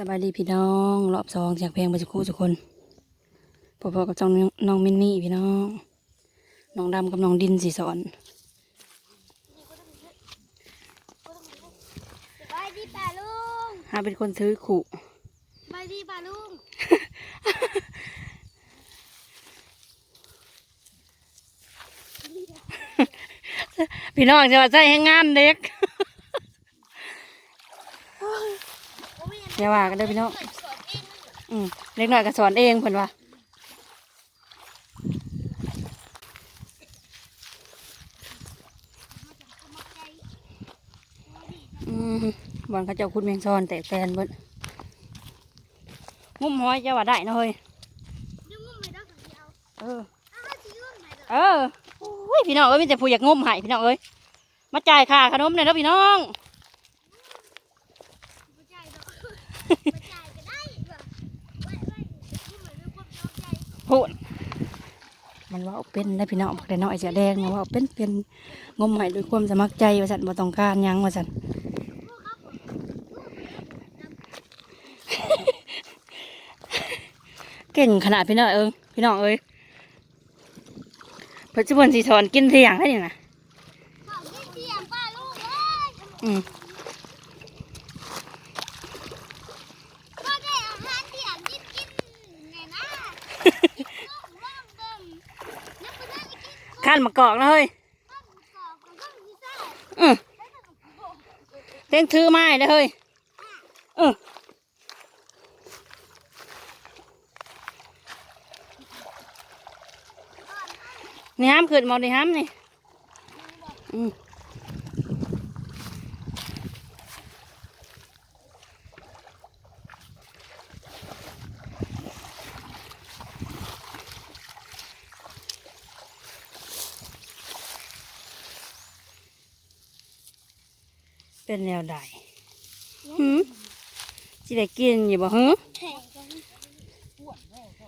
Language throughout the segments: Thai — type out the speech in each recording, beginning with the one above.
สบายดีพี่น้อง รอบสองจากเพลงบรรจุคู่ทุกคนพอๆกับจ้องน้องมินนี่พี่น้องน้องดำกับน้องดินสีสอนสบายดีป่าลุงหาเป็นคนถือขู่สบายดีป่าลุงพี่น้องจะว่าใจให้งานเด็ก อย่าว่ากันเด้อพี่น้องอืมเล็กน้อยก็สอนเองเพิ่นว่าอืมบอลเขาเจ้าคุณเมียงซอนแต่แตนเบิดงุ้มห้อยจะว่าได้นะเฮ้ยยุ่งงุ่มได้เดียเออเออพี่น้องเอ้ยมีแต่ผู้อยากงมหายพี่น้องเอ้ยมาจ่ายค่าขนมหน่อยเด้อพี่น้อง ไม่ใจหรอกไม่ใจก็ได้เหรอไว้ไว้ยุ่งเหมือนมีความชอบใจพูดมันว่าเอาเป็นได้พี่น้องบอกแต่น้อยเสียแดงนะว่าเอาเป็นเป็นงมใหายด้วยความสมัครใจว่าสันบ่ต้องการหยังว่าสันเก่งขนาดพี่น้องเอิงพี่น้องเอ้ยปัจจุบันสีสอนกินเสียงได้นี่นะบอกได้เสียงป่าลุงเลยอืม ก็ได้อาหารเสียงกินกินไงนะล่องล่องเบิ่งนักไปนั่งานมะกอกนะเฮ้ยอบกับข้าวพิซซ่าอืมเต้งถือไม้เลยเฮ้ยเออนี่ห้ามขึ้นมองนี่ห้ามนี่อืม เป็นแนวใดหืมสิได้กินอยู่บ่หืมแข่งกันปวดแม่ก็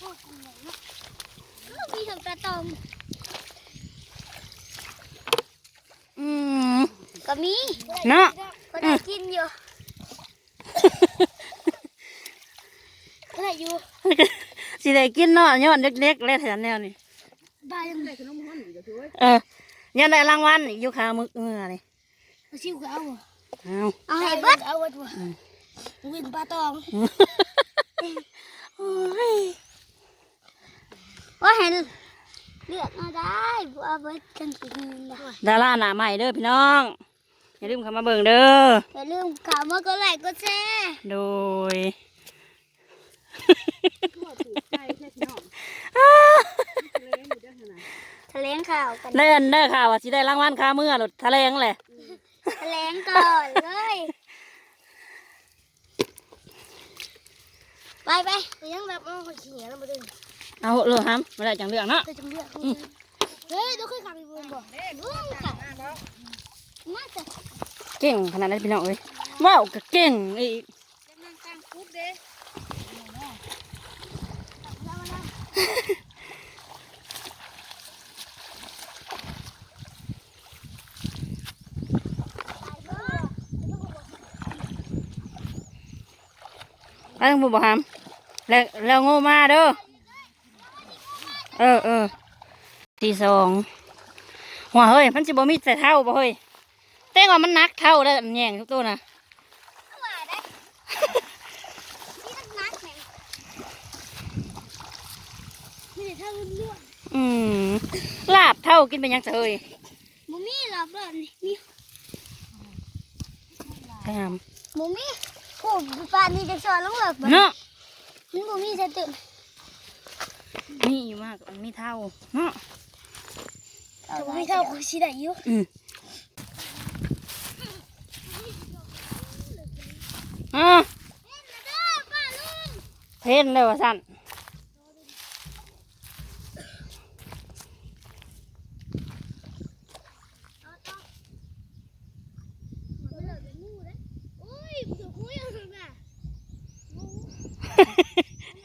ปวดตรงไหนเนาะมีถึงตาตอมอืมก็มีเนาะก็ได้กินอยู่ก็ได้อยู่สิได้กินเนาะย้อนเล็กๆแล้วแถวแนวนี่ได้ยังไงเออย้อนได้รางวัลอีกอยู่ขามึกเมื่อนี่ เอาชิวก็เอาเอาเอาให้เบิดเอาเบิดว่ะวินปลาตองว่าเห็นเลือกมาได้บัวเบิดกันกินได้ดาราหน้าใหม่เด้อพี่น้องอย่าลืมเข้ามาเบิ่งเด้ออย่าลืมข่าวมาก็ไลค์ก็แชร์โดยแถลงข่าวกันเล่นเด้อค่ะว่าสิได้รางวัลค่าเมื่อหลุดทะเลงแหละ แถลงก่อนเลยไปไปไปยังแบบมันคนขี้เหนียวแล้วมาดึงเอาเรื่องห้ามไม่ได้จังเรื่องเนาะเธอจำเลือกเฮ้ยดูขึ้นขับไปบนบ่ดูขับมาจ้ะเก่งขนาดนั้นพี่น้องเอ้ยว้าวก็เก่งอีก จะนั่งกลางคุกเด้ แล้ว ต้องบอกห้ามแล้วแล้วโง่มาเด้อเออเออที่สองหัวเฮ้ยมันจะบ่มีแต่เท่าบ่เฮ้ยแต่ว่ามันหนักเท่าแล้วมันแย่งทุกตัวนะเข้ามาได้นี่นักนักแข่งไม่ได้เท่าเรื่องอืมลาบเท่ากินเป็นหยังเถอะเฮ้ยมูมี่หรอกเลยนี่ไปหามมูมี่ โอ้ปลานี่จะสอนลงเลยเนาะมันมูมี่จะตื่นมีอยู่มากมันมีเท่าเนาะมูมี่เท่าคุชิได้อยู่อืมอะเทนเลยว่าสั่น โอ้ยถูกคุยเอาเลยนะ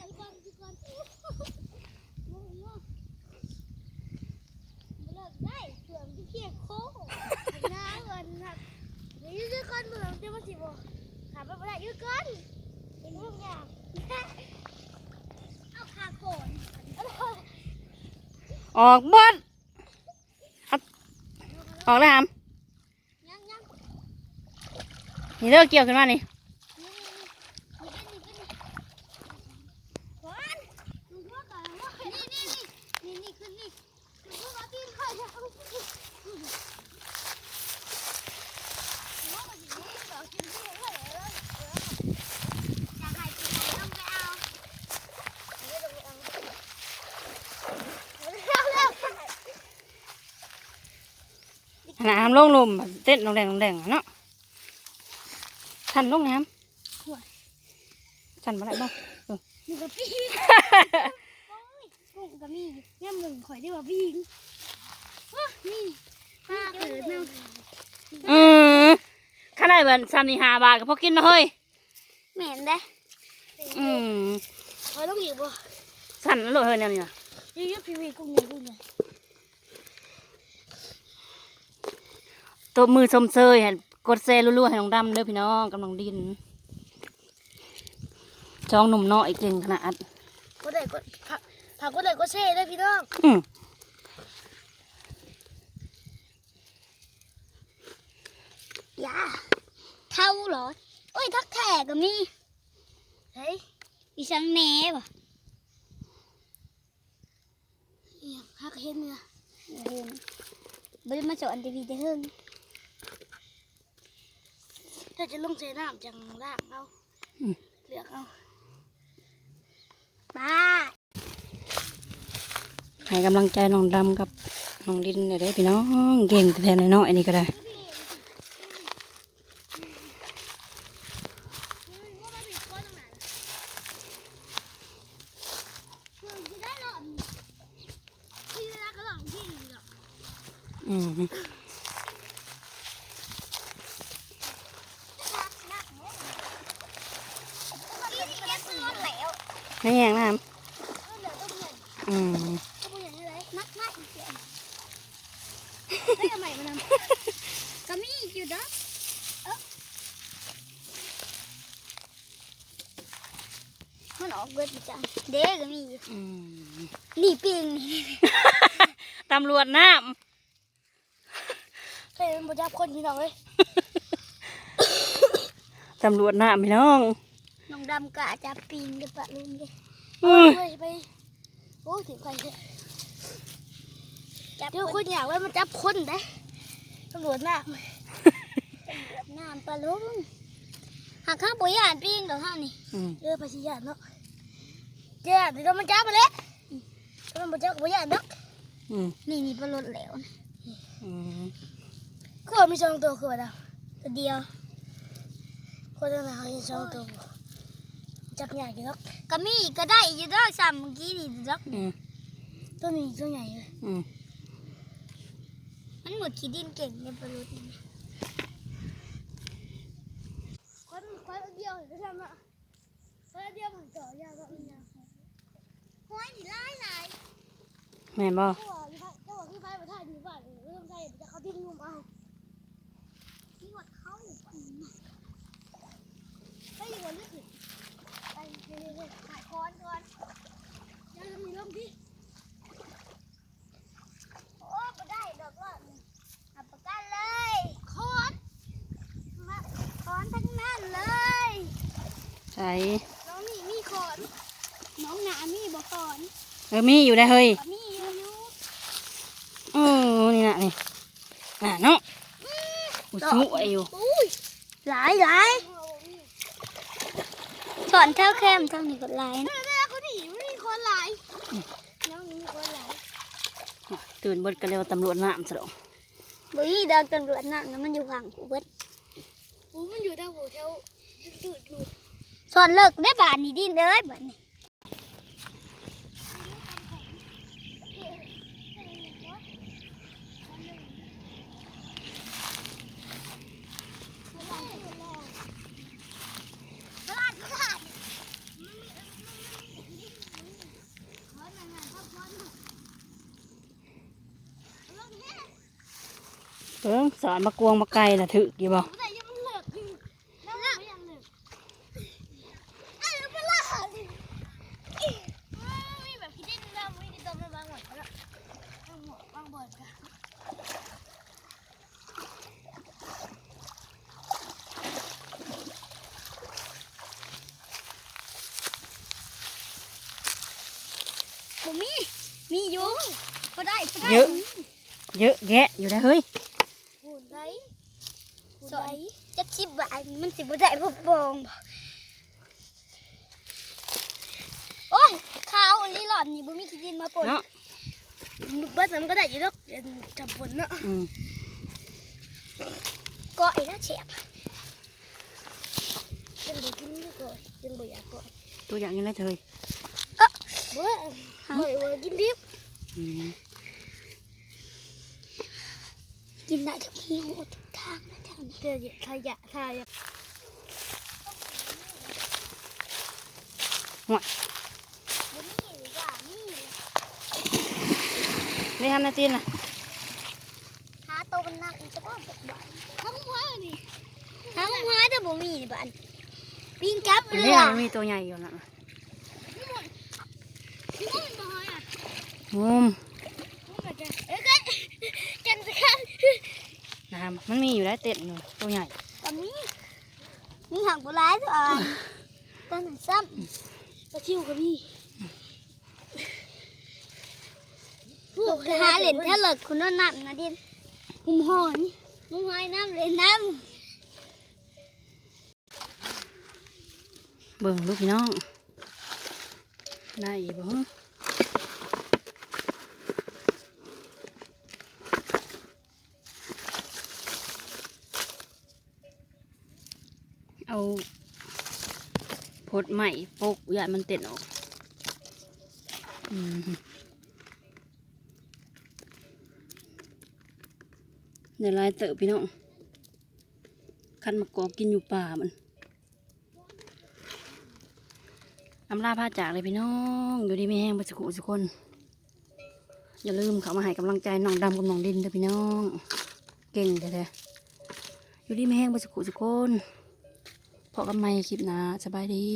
ก่อนก่อนงูงูเลิกได้เสื่อมที่เพียงโค้งน้าเงินครับเดี๋ยวยืดก้อนเมืองเดี๋ยวมาสิบถามไปไม่ได้ยืดก้อน นเป็นลูกยางเอาขาโขน ออกบดออกแล้วครับนี่เลิกเกี่ยวขึ้นมานี่ขวานมึงว่าก่อนว่านี่นี่นี่นี่นี่ขึ้นนี่มึงว่าตีนข่อยจะเอาว่ามันอยู่นี่ต่อกินที่ไหนเลยจะใครกินไหนต้องไปเอาเร็วเร็วเร็ว ข นาดหามลงลมเต้นลงแดงลงแดงเนาะทันลงน้ำทันมาได้บ่นี่ก็ปีงกุ้งก็มีย่ำหนึ่งข่อยได้ว่าปีงว้านี่ป้าเกิดเนาะอืมข้าได้เบินสามนี่ห้าบาทก็พอกินนะเฮ้ยเหม็นได้อืมข่อยต้องหยิบบ่สั่นแล้วเลยเฮ้ยเนี่ยนี่นะยี่ยี่พีวีกุ้งใหญ่กุ้งใหญ่ ตัวมือชมเซยเห็นกดเซรัวๆให้น้องดำเด้อพี่น้องกำลังดินจองหนุ่มน้อยเก่งขนาดก็ได้ก็ผักผักก็ได้ก็เช่ได้พี่น้องอืมยาเท่าเหรอโอ้ยทักแขกก็มีเฮ้ยอีสังแหนบ่เอียพักเห็นเนื้อเห็นบ่ได้มาสอนทีวีจะเฮิง ถ้าจะลงใส่น้ำจังลากเอาเลือกเอาบ้าให้กำลังใจน้องดำกับน้องดินเลยเด้อพี่น้องเก่งแต่แทนน้อยๆนี่ก็ได้อืม ไม่แห้งนะครับอืมก็มีอยู่เด้อเอ้ามันออกเบิดอีกจังเด็กก็มีอยู่อืมนี่ปิงนี่ตำรวจน้เคยเป็นบุจับคนพี่น้องเลยำตำรวจน้ำพี่น้องน้อง ดำกะจับปิงกับปะลุงเลยอืมไปไปโอ้ถึงใครเถอะเดี๋ยวคนอยากไว้มันจับคนได้ตำรวจน้ำตำรวจน้ำปะลุงหากข้างปุยอ่านปิงเดี๋ยวข้างนี่อืมเออภาษียานเนาะเจ้าเดี๋ยวมันจับมาแล้วถ้ามันบ่จับก็ปุยอ่านเนาะอืมนี่นี่ปลาลดแล้วนะอืมคือว่ามีสองตัวคือว่าดาวตัวเดียวคนละนะเขามีสองตัว จับใหญ่กี่ดอกก็มีก็ได้อยู่ดอกสามเมื่อกี้นี่ดอกอืมตัวนี้ตัวใหญ่เลยอืมมันหมดขี้ดินเก่งในปลาลดนี่คนคนเดียวจะทำอะคนเดียวมันต่อยาวก็มีนะห้อยนี่ไล่ไหนแม่นบ่เจ้าบอกที่ไฟเจ้าบอกที่ไฟมาถ่ายดีกว่าเริ่มถ่ายจะเขาดิ้นงมเอาที่วัดเขาก็อยู่บนลึกไปเรื่อยๆถ่าย คอนก่อนเดี๋ยวจะมีลมดิโอ้ก็ได้ดอกว่าอับประกันเลยคอนมาคอนทั้งนั้นเลยใช่น้องนี่มีคอนน้องหนามีบ่คอนเออมีอยู่ได้เฮ้ยก็มีอยู่อือนี่น่ะนี่น่ะเนาะอุ้ยสวยอยู่อุ้ยหลายหลาย สอนเท่าแคมเท่านี้ก็หลายนะแม่เขาหนีไม่มีคนหลายน้องนี่มีคนหลายตื่นเบิดกันเร็วตำรวจน้ำสะดอกบุยดาวตำรวจนั่นนะมันอยู่ห่างกูเบิดกูมันอยู่แถวแถวจุดจุดสอนเลิกได้บาทนี่ดินเลยบาทนี่ เพิ่งสอนมากวงมาไกลน่ะถือกี่บอกมี มีอยู่ก็ได้ เยอะ เยอะแยะอยู่ได้เฮ้ย มันสิบ่ได้พบบองโอ้ยข้าวอันนี้หลอดนี่บ่มีขี้ดินมาปนเนาะบ้านนั้นก็ได้อยู่ดอกเดี๋ยวจับปนเนาะอืมก็ไอ้น่าเฉียบยังบ่กินอยู่ก่อนยังบ่อยากก่อนตัวอย่างนี้นะเธอบ่บ่บ่กินดิบอืมกินได้ทุกที่หมด ทุกทางนะทางนี้เดี๋ยวขยะขยะหัวบ่มีหรือว่ามีนี่ฮันนาจินนะหาโตมันนักอีกจะบ่บ่บ่ทั้งหัวนี่ทั้งหัวแต่บ่มีนี่บ้านปิ้งจับเรืนี่อมันมีตัวใหญ่อยู่นะนี่มันบ่ฮอะมุม เอ้ยกันกันสิครับ นะครับมันมีอยู่แล้วเต็มอยู่ตัวใหญ่ตอนนี้มีหางปลาไหลตัวอ่อนต้นหนึ่งซ้ำปลาชิวกับพี่ลูกหาเหรียญถ้าเลิกคุณน้ำนะดินมุมหอนมุมหอยน้ำเหรียญน้เบิ่งลูกพี่น้องได้อีกบ่ฮะเอา พดใหม่ปกย่ามันเต็นออกเดี๋ยวลายเตอะพี่น้องคันมากอกกินอยู่ป่ามันอำลาพาจากเลยพี่น้อง อยู่ดีไม่แห้งไปสุขุสุกคน อย่าลืมเขามาให้กำลังใจน้องดำกับน้องดินเด้อพี่น้อง เก่งแท้ๆอยู่ดีไม่แห้งไปสุขุสุกคน พอกันใหม่คลิปหนะสบายดี